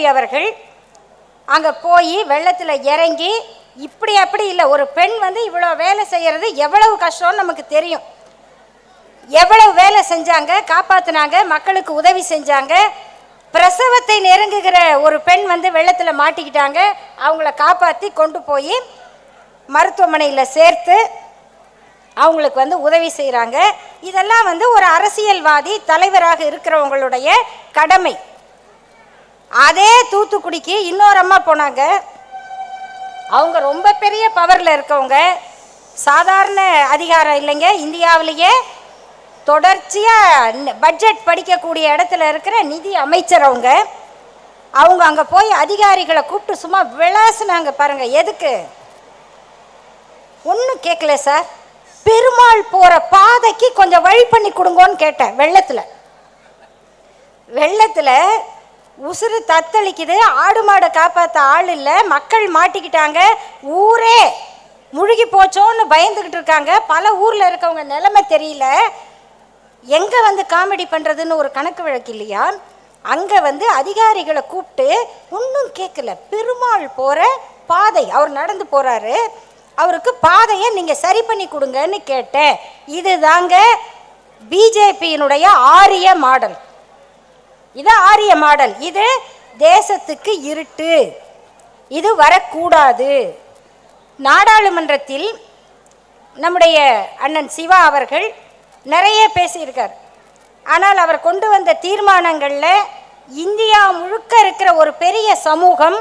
கனிமொழி அவர்கள் அங்கே போய் வெள்ளத்தில் இறங்கி இப்படி அப்படி இல்லை ஒரு பெண் வந்து இவ்வளோ வேலை செய்கிறது எவ்வளவு கஷ்டம்னு நமக்கு தெரியும். எவ்வளவு வேலை செஞ்சாங்க காப்பாத்துனாங்க மக்களுக்கு உதவி செஞ்சாங்க பிரசவத்தை நெருங்குகிற ஒரு பெண் வந்து வெள்ளத்தில் மாட்டிக்கிட்டாங்க அவங்கள காப்பாற்றி கொண்டு போய் மருத்துவமனையில் சேர்த்து அவங்களுக்கு வந்து உதவி செய்கிறாங்க இதெல்லாம் வந்து ஒரு அரசியல்வாதி தலைவராக இருக்கிறவங்களுடைய கடமை. அதே தூத்துக்குடிக்கு இன்னொரு அம்மா போனாங்க. அவங்க ரொம்ப பெரிய பவரில் இருக்கவங்க. சாதாரண அதிகாரம் இல்லைங்க. இந்தியாவிலேயே தொடர்ச்சியாக பட்ஜெட் படிக்கக்கூடிய இடத்துல இருக்கிற நிதி அமைச்சர் அவங்க. அவங்க அங்கே போய் அதிகாரிகளை கூப்பிட்டு சும்மா விளாசுனாங்க பாருங்க. எதுக்கு? ஒன்றும் கேட்கல சார். பெருமாள் போகிற பாதைக்கு கொஞ்சம் வழி பண்ணி கொடுங்கோன்னு கேட்டேன். வெள்ளத்தில். வெள்ளத்தில் உசுறு தத்தளிக்குது. ஆடு மாடை காப்பாற்ற ஆள் இல்லை. மக்கள் மாட்டிக்கிட்டாங்க. ஊரே முழுகி போச்சோன்னு பயந்துக்கிட்டு இருக்காங்க. பல ஊரில் இருக்கவங்க நிலைமை தெரியல. எங்கே வந்து காமெடி பண்ணுறதுன்னு ஒரு கணக்கு வழக்கு இல்லையா? அங்கே வந்து அதிகாரிகளை கூப்பிட்டு ஒன்றும் கேட்கல பெருமாள் போகிற பாதை. அவர் நடந்து போகிறாரு அவருக்கு பாதையை நீங்கள் சரி பண்ணி கொடுங்கன்னு கேட்டேன். இது தாங்க பிஜேபியினுடைய ஆரிய மாடல். இது ஆரிய மாடல். இது தேசத்துக்கு இருட்டு. இது வரக்கூடாது. நாடாளுமன்றத்தில் நம்முடைய அண்ணன் சிவா அவர்கள் நிறைய பேசியிருக்கார். ஆனால் அவர் கொண்டு வந்த தீர்மானங்களில் இந்தியா முழுக்க இருக்கிற ஒரு பெரிய சமூகம்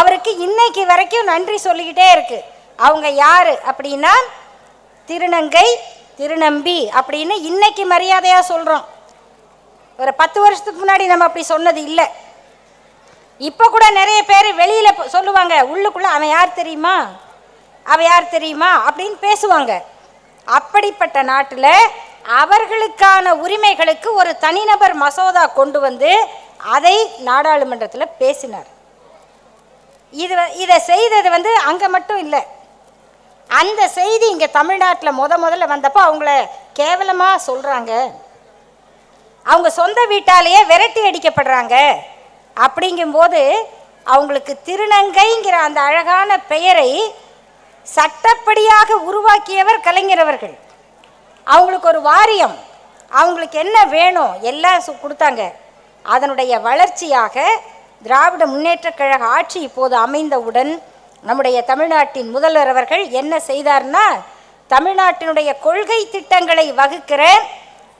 அவருக்கு இன்னைக்கு வரைக்கும் நன்றி சொல்லிக்கிட்டே இருக்கு. அவங்க யார் அப்படின்னா திருநங்கை திருநம்பி அப்படின்னு இன்னைக்கு மரியாதையாக சொல்கிறோம் ஒரு பத்து வருஷத்துக்கு முன்னாடி நம்ம அப்படி சொன்னது இல்லை. இப்போ கூட நிறைய பேர் வெளியில் சொல்லுவாங்க உள்ளுக்குள்ளே அவன் யார் தெரியுமா? அவன் யார் தெரியுமா? அப்படின்னு பேசுவாங்க. அப்படிப்பட்ட நாட்டில் அவர்களுக்கான உரிமைகளுக்கு ஒரு தனிநபர் மசோதா கொண்டு வந்து அதை நாடாளுமன்றத்தில் பேசினார். இது இதை செய்தது வந்து அங்கே மட்டும் இல்லை. அந்த செய்தி இங்கே தமிழ்நாட்டில் முத முதல்ல வந்தப்போ அவங்கள கேவலமாக சொல்கிறாங்க அவங்க சொந்த வீட்டாலேயே விரட்டி அடிக்கப்படுறாங்க. அப்படிங்கும்போது அவங்களுக்கு திருநங்கைங்கிற அந்த அழகான பெயரை சட்டப்படியாக உருவாக்கியவர் கலைஞரவர்கள் அவங்களுக்கு ஒரு வாரியம் அவங்களுக்கு என்ன வேணும் எல்லாம் சு- கொடுத்தாங்க. அதனுடைய வளர்ச்சியாக திராவிட முன்னேற்றக் கழக ஆட்சி இப்போது அமைந்தவுடன் நம்முடைய தமிழ்நாட்டின் முதல்வர் அவர்கள் என்ன செய்தார்னா தமிழ்நாட்டினுடைய கொள்கை திட்டங்களை வகுக்கிற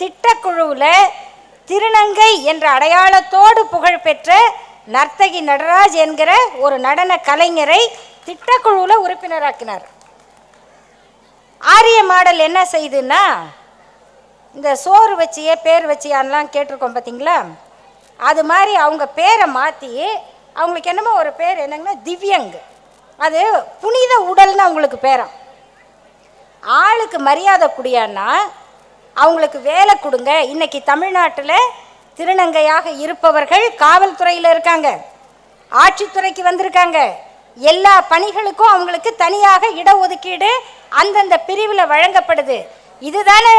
திட்டக்குழுவில் திருநங்கை என்ற அடையாளத்தோடு புகழ்பெற்ற நர்த்தகி நடராஜ் என்கிற ஒரு நடன கலைஞரை திட்டக்குழுவில் உறுப்பினராக்கினார். ஆரிய மாடல் என்ன செய்யுதுன்னா இந்த சோறு வச்சியே பேர் வச்சியான்லாம் கேட்டிருக்கோம் பார்த்தீங்களா? அது மாதிரி அவங்க பேரை மாற்றி அவங்களுக்கு என்னமோ ஒரு பேர் என்னங்கன்னா திவ்யங் அது புனித உடல்னு அவங்களுக்கு பேராம் ஆளுக்கு மரியாதை குடியான்னா அவங்களுக்கு வேலை கொடுங்க. இன்னைக்கு தமிழ்நாட்டில் திருநங்கையாக இருப்பவர்கள் காவல்துறையில் இருக்காங்க. ஆட்சித்துறைக்கு வந்திருக்காங்க. எல்லா பணிகளுக்கும் அவங்களுக்கு தனியாக இடஒதுக்கீடு அந்தந்த பிரிவில் வழங்கப்படுது. இதுதானே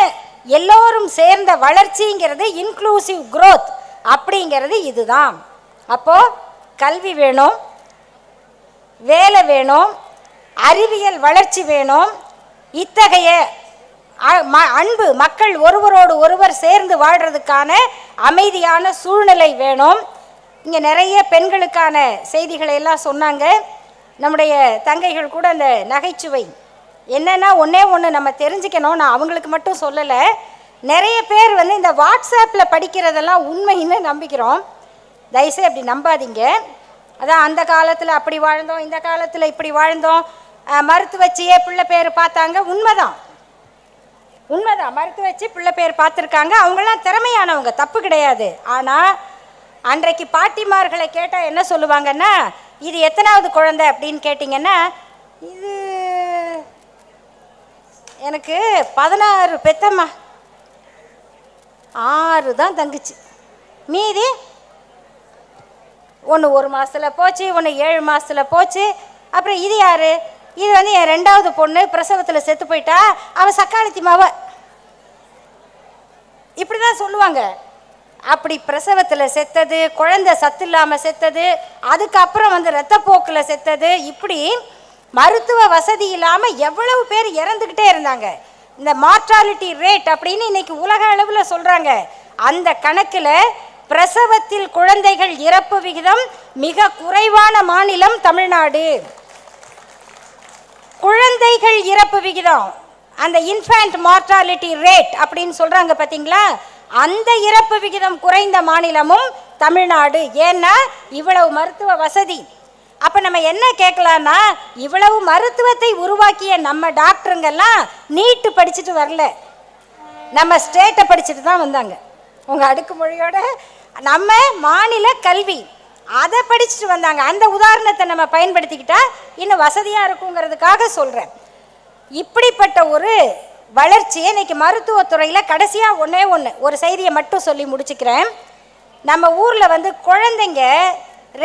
எல்லோரும் சேர்ந்த வளர்ச்சிங்கிறது இன்க்ளூசிவ் குரோத் அப்படிங்கிறது இதுதான். அப்போ கல்வி வேணும் வேலை வேணும் அறிவியல் வளர்ச்சி வேணும். இத்தகைய அன்பு மக்கள் ஒருவரோடு ஒருவர் சேர்ந்து வாழ்கிறதுக்கான அமைதியான சூழ்நிலை வேணும். இங்கே நிறைய பெண்களுக்கான செய்திகளை எல்லாம் சொன்னாங்க. நம்முடைய தங்கைகள் கூட அந்த நகைச்சுவை. என்னென்னா ஒன்றே ஒன்று நம்ம தெரிஞ்சுக்கணும். நான் அவங்களுக்கு மட்டும் சொல்லலை. நிறைய பேர் வந்து இந்த வாட்ஸ்அப்பில் படிக்கிறதெல்லாம் உண்மைன்னு நம்பிக்கிறோம். தயவுசெய்து அப்படி நம்பாதீங்க. அதான் அந்த காலத்தில் அப்படி வாழ்ந்தோம் இந்த காலத்தில் இப்படி வாழ்ந்தோம். மருத்துவச்சியே வச்சியே பிள்ளை பேர் பார்த்தாங்க. உண்மைதான். உண்மைதான். மறுத்து வச்சு பிள்ளை பேர் பார்த்துருக்காங்க. அவங்களாம் திறமையானவங்க. தப்பு கிடையாது. ஆனால் அன்றைக்கு பாட்டிமார்களை கேட்டால் என்ன சொல்லுவாங்கன்னா இது எத்தனாவது குழந்தை? அப்படின்னு கேட்டிங்கன்னா இது எனக்கு பதினாறு பெத்தம்மா. ஆறு தான் தங்குச்சு. மீதி ஒன்று ஒரு மாதத்தில் போச்சு ஒன்று ஏழு மாதத்தில் போச்சு. அப்புறம் இது யார்? இது வந்து என் ரெண்டாவது பொண்ணு பிரசவத்தில் செத்து போயிட்டா அவள் சக்காலத்தி மாவ. இப்படி தான் சொல்லுவாங்க. அப்படி பிரசவத்தில் செத்தது குழந்தை சத்து இல்லாமல் செத்தது அதுக்கப்புறம் வந்து ரத்தப்போக்கில் செத்தது இப்படி மருத்துவ வசதி இல்லாமல் எவ்வளவு பேர் இறந்துக்கிட்டே இருந்தாங்க. இந்த மார்டாலிட்டி ரேட் அப்படின்னு இன்னைக்கு உலக அளவில் சொல்கிறாங்க அந்த கணக்கில் பிரசவத்தில் குழந்தைகள் இறப்பு விகிதம் மிக குறைவான மாநிலம் தமிழ்நாடு. குழந்தைகள் இறப்பு விகிதம் அந்த இன்ஃபேண்ட் மார்டாலிட்டி ரேட் அப்படின்னு சொல்றாங்க பாத்தீங்களா? அந்த இறப்பு விகிதம் குறைந்த மாநிலமும் தமிழ்நாடு. ஏன்னா இவ்வளவு மருத்துவ வசதி. அப்ப நம்ம என்ன கேட்கலாம்னா இவ்வளவு மருத்துவத்தை உருவாக்கிய நம்ம டாக்டருங்கெல்லாம் நீட்டு படிச்சுட்டு வரல. நம்ம ஸ்டேட்டை படிச்சுட்டு தான் வந்தாங்க. உங்க அடுக்குமொழியோட நம்ம மாநில கல்வி அதை படிச்சுட்டு வந்தாங்க. அந்த உதாரணத்தை நம்ம பயன்படுத்திக்கிட்டா இன்னும் வசதியாக இருக்குங்கிறதுக்காக சொல்கிறேன் இப்படிப்பட்ட ஒரு வளர்ச்சியை இன்னைக்கு மருத்துவத்துறையில் கடைசியாக ஒன்றே ஒன்று ஒரு செய்தியை மட்டும் சொல்லி முடிச்சுக்கிறேன். நம்ம ஊரில் வந்து குழந்தைங்க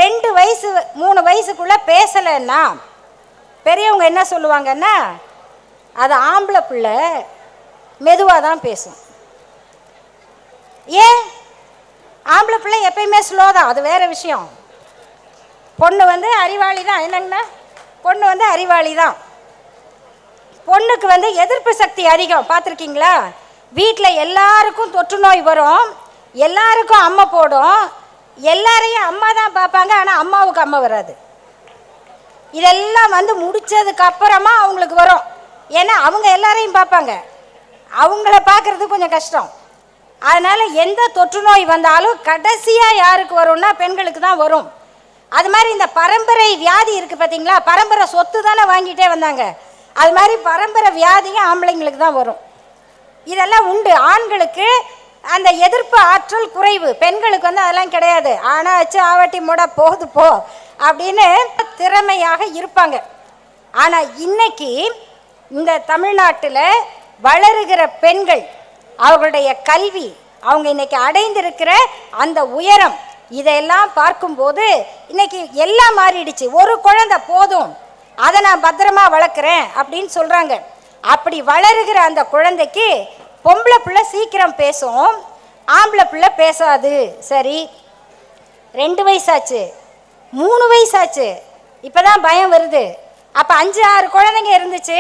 ரெண்டு வயசு மூணு வயசுக்குள்ளே பேசலைன்னா பெரியவங்க என்ன சொல்லுவாங்கன்னா அது ஆம்பளை பிள்ளை மெதுவாக தான் பேசும். ஏன்? ஆம்பளை பிள்ளை எப்பயுமே ஸ்லோ தான். அது வேறு விஷயம். பொண்ணு வந்து அறிவாளி தான். என்னங்கண்ணா? பொண்ணு வந்து அறிவாளி தான். பொண்ணுக்கு வந்து எதிர்ப்பு சக்தி அதிகம். பார்த்துருக்கீங்களா? வீட்டில் எல்லாருக்கும் தொற்று நோய் வரும். எல்லாருக்கும் அம்மை போடும். எல்லாரையும் அம்மா தான் பார்ப்பாங்க. ஆனால் அம்மாவுக்கு அம்மா வராது. இதெல்லாம் வந்து முடித்ததுக்கு அப்புறமா அவங்களுக்கு வரும். ஏன்னா அவங்க எல்லாரையும் பார்ப்பாங்க. அவங்கள பார்க்குறது கொஞ்சம் கஷ்டம். அதனால் எந்த தொற்று நோய் வந்தாலும் கடைசியாக யாருக்கு வரும்னா பெண்களுக்கு தான் வரும். அது மாதிரி இந்த பரம்பரை வியாதி இருக்குது பார்த்தீங்களா பரம்பரை சொத்து தானே வாங்கிட்டே வந்தாங்க. அது மாதிரி பரம்பரை வியாதியும் ஆம்பளைங்களுக்கு தான் வரும். இதெல்லாம் உண்டு. ஆண்களுக்கு அந்த எதிர்ப்பு ஆற்றல் குறைவு. பெண்களுக்கு வந்து அதெல்லாம் கிடையாது. ஆனால் வச்சு ஆவட்டி மூட போகுது போ அப்படின்னு திறமையாக இருப்பாங்க. ஆனால் இன்னைக்கு இந்த தமிழ்நாட்டில் வளருகிற பெண்கள் அவர்களுடைய கல்வி அவங்க இன்னைக்கு அடைந்திருக்கிற அந்த உயரம் இதையெல்லாம் பார்க்கும்போது இன்னைக்கு எல்லாம் மாறிடுச்சு. ஒரு குழந்தை போதும் அதை நான் பத்திரமா வளர்க்குறேன் அப்படின்னு சொல்கிறாங்க அப்படி வளருகிற அந்த குழந்தைக்கு பொம்பளை பிள்ளை சீக்கிரம் பேசும் ஆம்பளை பிள்ளை பேசாது. சரி ரெண்டு வயசாச்சு மூணு வயசாச்சு இப்பதான் பயம் வருது. அப்போ அஞ்சு ஆறு குழந்தைங்க இருந்துச்சு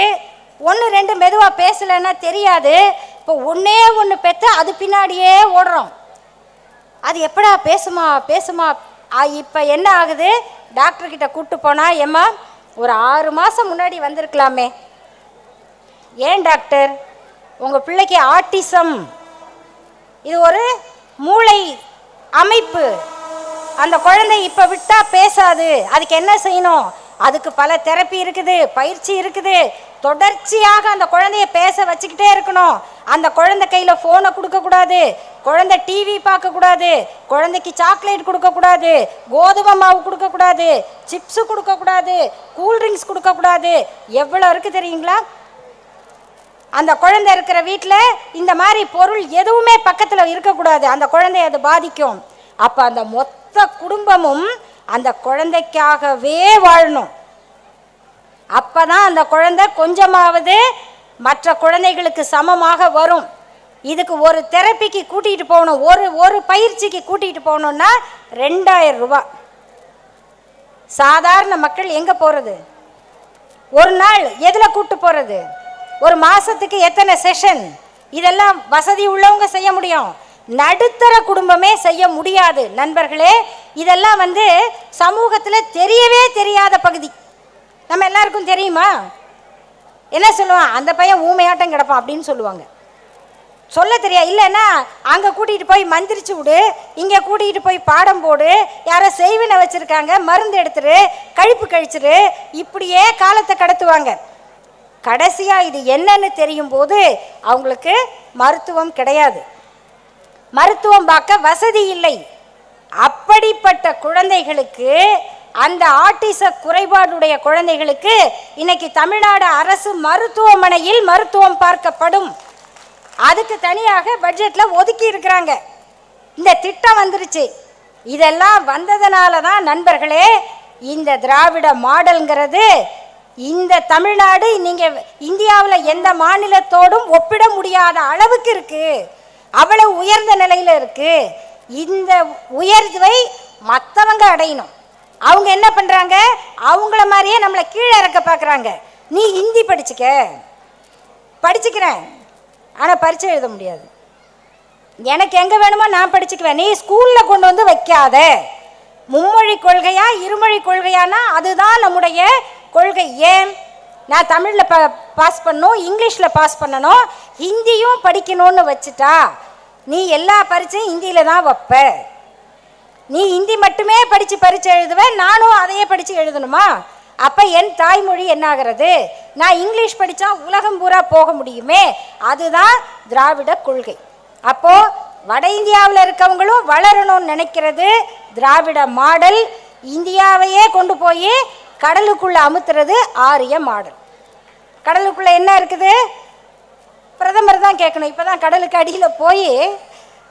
ஒன்று ரெண்டு மெதுவாக பேசலைன்னா தெரியாது. இப்போ ஒன்றே ஒன்று பெற்று அது பின்னாடியே ஓடுறோம். அது எப்படா பேசுமா பேசுமா? இப்போ என்ன ஆகுது? டாக்டர்கிட்ட கூப்பிட்டு போனால் ஏம்மா ஒரு ஆறு மாதம் முன்னாடி வந்திருக்கலாமே. ஏன் டாக்டர் உங்கள் பிள்ளைக்கு ஆட்டிசம் இது ஒரு மூளை அமைப்பு. அந்த குழந்தை இப்போ விட்டால் பேசாது. அதுக்கு என்ன செய்யணும்? அதுக்கு பல தெரப்பி இருக்குது பயிற்சி இருக்குது. தொடர்ச்சியாக அந்த குழந்தைய பேச வச்சுக்கிட்டே இருக்கணும். அந்த குழந்தை கையில் ஃபோனை கொடுக்கக்கூடாது குழந்தை டிவி பார்க்கக்கூடாது குழந்தைக்கு சாக்லேட் கொடுக்கக்கூடாது கோதுமை மாவு கொடுக்கக்கூடாது சிப்ஸு கொடுக்கக்கூடாது கூல்ட்ரிங்க்ஸ் கொடுக்கக்கூடாது எவ்வளோ இருக்குது தெரியுங்களா? அந்த குழந்தை இருக்கிற வீட்டில் இந்த மாதிரி பொருள் எதுவுமே பக்கத்தில் இருக்கக்கூடாது அந்த குழந்தைய அது பாதிக்கும். அப்போ அந்த மொத்த குடும்பமும் அந்த குழந்தைக்காகவே வாழணும். அப்பதான் அந்த குழந்தை கொஞ்சமாவது மற்ற குழந்தைகளுக்கு சமமாக வரும். இதுக்கு ஒரு தெரப்பிக்கு கூட்டிகிட்டு போகணும். ஒரு ஒரு பயிற்சிக்கு கூட்டிகிட்டு போகணுன்னா ரெண்டாயிரம் ரூபா. சாதாரண மக்கள் எங்கே போகிறது ஒரு நாள் எதில் கூட்டு போகிறது ஒரு மாதத்துக்கு எத்தனை செஷன்? இதெல்லாம் வசதி உள்ளவங்க செய்ய முடியும். நடுத்தர குடும்பமே செய்ய முடியாது. நண்பர்களே இதெல்லாம் வந்து சமூகத்தில் தெரியவே தெரியாத பகுதி. நம்ம எல்லாருக்கும் தெரியுமா? என்ன சொல்லுவான்? அந்த பையன் ஊமையாட்டம் கிடப்பான் அப்படின்னு சொல்லுவாங்க. சொல்ல தெரியா இல்லைன்னா அங்கே கூட்டிகிட்டு போய் மந்திரிச்சு விடு இங்கே கூட்டிகிட்டு போய் பாடம் போடு யாரோ செய்வினை வச்சுருக்காங்க மருந்து எடுத்துரு கழிப்பு கழிச்சிரு இப்படியே காலத்தை கடத்துவாங்க. கடைசியாக இது என்னன்னு தெரியும் போது அவங்களுக்கு மருத்துவம் கிடையாது. மருத்துவம் பார்க்க வசதி இல்லை. அப்படிப்பட்ட குழந்தைகளுக்கு அந்த ஆட்டிச குறைபாடுடைய குழந்தைகளுக்கு இன்னைக்கு தமிழ்நாடு அரசு மருத்துவமனையில் மருத்துவம் பார்க்கப்படும். அதுக்கு தனியாக பட்ஜெட்டில் ஒதுக்கி இருக்கிறாங்க. இந்த திட்டம் வந்துருச்சு. இதெல்லாம் வந்ததுனால தான் நண்பர்களே இந்த திராவிட மாடல்ங்கிறது இந்த தமிழ்நாடு நீங்கள் இந்தியாவில் எந்த மாநிலத்தோடும் ஒப்பிட முடியாத அளவுக்கு இருக்குது அவ்வளவு உயர்ந்த நிலையில் இருக்குது இந்த உயர்வை மற்றவங்க அடையணும். அவங்க என்ன பண்ணுறாங்க அவங்கள மாதிரியே நம்மளை கீழே இறக்க பார்க்குறாங்க. நீ ஹிந்தி படிச்சுக்க. படிச்சுக்கிறேன். ஆனால் பரிச்சை எழுத முடியாது. எனக்கு எங்கே வேணுமோ நான் படிச்சுக்குவேன். நீ ஸ்கூலில் கொண்டு வந்து வைக்காத. மும்மொழி கொள்கையா இருமொழி கொள்கையானா அதுதான் நம்முடைய கொள்கை. ஏன்? நான் தமிழில் ப பாஸ் பண்ணணும் இங்கிலீஷில் பாஸ் பண்ணணும். ஹிந்தியும் படிக்கணும்னு வச்சுட்டா நீ எல்லா பரீட்சையும் ஹிந்தியில் தான் வைப்ப. நீ ஹிந்தி மட்டுமே படித்து பரீட்சை எழுதுவேன் நானும் அதையே படித்து எழுதணுமா? அப்போ என் தாய்மொழி என்னாகிறது? நான் இங்கிலீஷ் படித்தா உலகம் பூரா போக முடியுமே? அதுதான் திராவிட கொள்கை. அப்போது வட இந்தியாவில் இருக்கவங்களும் வளரணும்னு நினைக்கிறது திராவிட மாடல். இந்தியாவையே கொண்டு போய் கடலுக்குள்ளே அமுத்துறது ஆரிய மாடல். கடலுக்குள்ளே என்ன இருக்குது? பிரதமர் தான் கேட்கணும். இப்போ தான் கடலுக்கு அடியில் போய்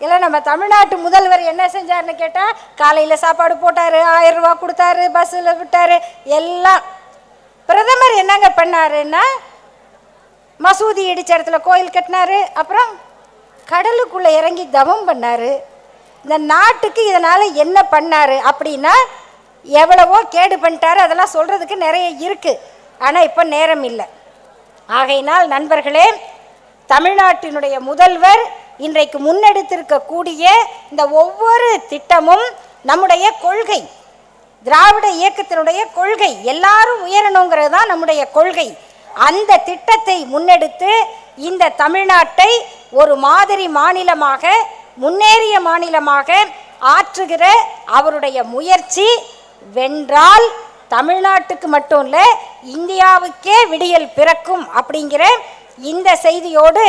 இல்லை நம்ம தமிழ்நாட்டு முதல்வர் என்ன செஞ்சாருன்னு கேட்டால் காலையில் சாப்பாடு போட்டார் ஆயிரம் ரூபா கொடுத்தாரு பஸ்ஸில் விட்டார் எல்லாம். பிரதமர் என்னங்க பண்ணாருன்னா மசூதி இடிச்ச இடத்துல கோயில் கட்டினாரு அப்புறம் கடலுக்குள்ளே இறங்கி தவம் பண்ணார். இந்த நாட்டுக்கு இதனால் என்ன பண்ணார் அப்படின்னா எவ்வளவோ கேடு பண்ணிட்டாரு அதெல்லாம் சொல்கிறதுக்கு நிறைய இருக்குது ஆனால் இப்போ நேரம் இல்லை. ஆகையினால் நண்பர்களே தமிழ்நாட்டினுடைய முதல்வர் இன்றைக்கு முன்னெடுத்திருக்கக்கூடிய இந்த ஒவ்வொரு திட்டமும் நம்முடைய கொள்கை திராவிட இயக்கத்தினுடைய கொள்கை எல்லாரும் உயரணுங்கிறது தான் நம்முடைய கொள்கை. அந்த திட்டத்தை முன்னெடுத்து இந்த தமிழ்நாட்டை ஒரு மாதிரி மாநிலமாக முன்னேறிய மாநிலமாக ஆற்றுகிற அவருடைய முயற்சி வென்றால் தமிழ்நாட்டுக்கு மட்டும் இல்லை இந்தியாவுக்கே விடியல் பிறக்கும் அப்படிங்கிற இந்த செய்தியோடு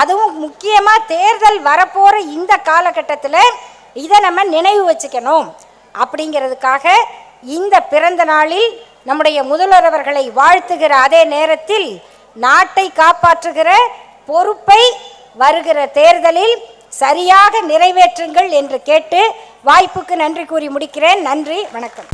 அதுவும் முக்கியமாக தேர்தல் வரப்போகிற இந்த காலகட்டத்தில் இதை நம்ம நினைவு வச்சுக்கணும். அப்படிங்கிறதுக்காக இந்த பிறந்த நாளில் நம்முடைய முதல்வர் அவர்களை வாழ்த்துகிற அதே நேரத்தில் நாட்டை காப்பாற்றுகிற பொறுப்பை வருகிற தேர்தலில் சரியாக நிறைவேற்றுங்கள் என்று கேட்டு வாய்ப்புக்கு நன்றி கூறி முடிக்கிறேன். நன்றி வணக்கம்.